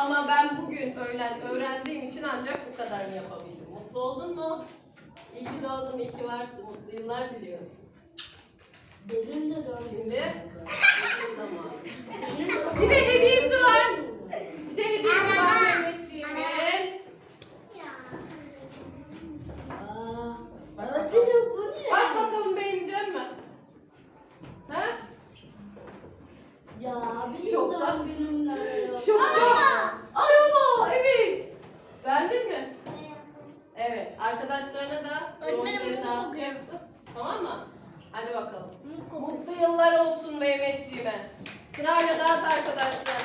ama ben bugün öğlen öğrendiğim için ancak bu kadarını yapabildim. Mutlu oldun mu? İyi ki doğdun, iyi ki varsın. Mutlu yıllar diliyorum. Benim de doğum zaman. Bir de hediyesi var. Bir de hediyesi var Mehmetciğimin. Aa, bana benim bu ne? Bak bakalım beğenecek mi? Ha? Ya benim Şokta. doğum günümden ya. Şokta. Araba, evet. Beğendin mi? Evet. Arkadaşlarına da Öğretmenim, doğum günü mum dağıtacaksın. Tamam mı? Hadi bakalım. Mutlu yıllar olsun Mehmetciğime. Sırayla dağıt arkadaşlarına.